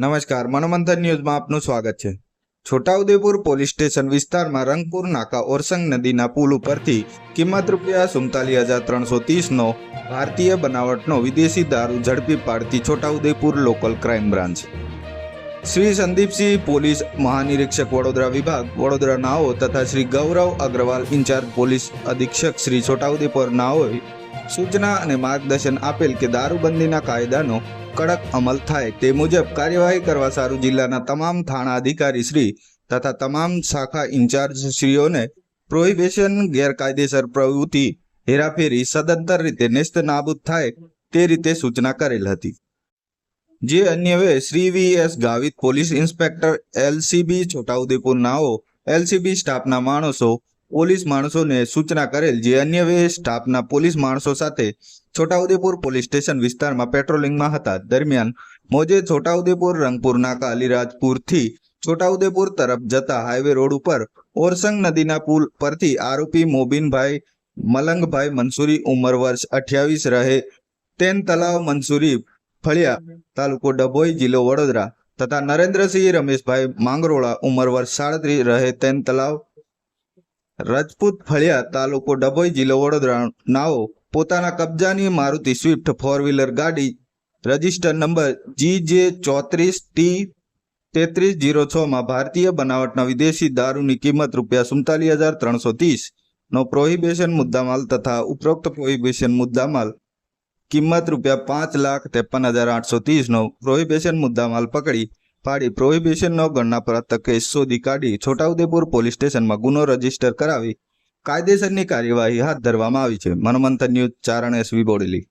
નમસ્કાર, મનોમંથન ન્યૂઝમાં આપનું સ્વાગત છે. છોટાઉદેપુર પોલીસ સ્ટેશન વિસ્તારમાં રંગપુર, નાકા, ઓરસંગ નદીના પુલ ઉપરથી કિંમત રૂપિયા સુમતાલીસ હજાર ત્રણસો ત્રીસનો ભારતીય બનાવટનો વિદેશી દારૂ ઝડપી પાડતી Chhota Udepur local crime branch. Shri Sandeepsinh police મહાનિરીક્ષક Vadodara વિભાગ, વડોદરા નાઓ તથા શ્રી ગૌરવ અગ્રવાલ ઇન્ચાર્જ પોલીસ અધિક્ષક શ્રી છોટાઉદેપુર નાઓએ સૂચના અને માર્ગદર્શન આપેલ કે દારૂબંધીના કાયદાનો કડક અમલ થાય તે મુજબ કાર્યવાહી કરવા સારું જિલ્લાના તમામ થાણા અધિકારી શ્રી તથા તમામ શાખા ઇન્ચાર્જ શ્રીઓને પ્રોહિબિશન, ગેરકાયદેસર પ્રવૃત્તિ, હેરાફેરી સદંતર રીતે નેસ્ત નાબૂદ થાય તે રીતે સૂચના કરેલ હતી. જે અન્યવે Shri V S Gavit police inspector LCB Chhota Udepur નાઓ LCB સ્ટાફના માણસો પોલીસ માણસોને સૂચના કરેલ જે અન્યવે સ્ટાફના પોલીસ માણસો સાથે છોટાઉદેપુર પોલીસ સ્ટેશન વિસ્તારમાં પેટ્રોલિંગમાં હતા. દરમિયાન મોજે છોટાઉદેપુર, રંગપુર, નાકા, અલીરાજપુરથી છોટાઉદેપુર તરફ જતા હાઈવે રોડ ઉપર ઓરસંગ નદીના પુલ પરથી આરોપી મોબીનભાઈ, મલંગભાઈ મંસૂરી ઉંમર વર્ષ અઠ્યાવીસ રહે. તેન તલાવ મંસૂરી ફળિયા તાલુકો ડભોઈ જિલ્લો વડોદરા તથા નરેન્દ્રસિંહ રમેશભાઈ માંગરોળા ઉંમર વર્ષ સાડત્રીસ રહે. તેન તલાવ રજપૂત, ફળિયા, તાલુકો ડભોઈ જિલ્લો વડોદરા નાઓ. પોતાના કબજાની મારુતિ સ્વિફ્ટ ફોર વ્હીલર ગાડી, રજિસ્ટર નંબર જી જે ચોત્રીસ ટી તેત્રીસ જીરો છમાં ભારતીય બનાવટના વિદેશી દારૂની કિંમત રૂપિયા સુડતાલીસ હજાર ત્રણસો નો પ્રોહિબિશન મુદ્દામાલ તથા ઉપરોક્ત પ્રોહિબિશન મુદ્દામાલ કિંમત રૂપિયા પાંચ લાખ ત્રેપન હજાર આઠસો ત્રીસનો પ્રોહિબિશન મુદ્દામાલ પકડી. પાડી પ્રોહિબિશનનો ગણનાપત્ર કેસ શોધી કાઢી છોટાઉદેપુર પોલીસ સ્ટેશનમાં ગુનો રજિસ્ટર કરાવી કાયદેસરની કાર્યવાહી હાથ ધરવામાં આવી છે. Manmanthan news Charan S V Bodeli.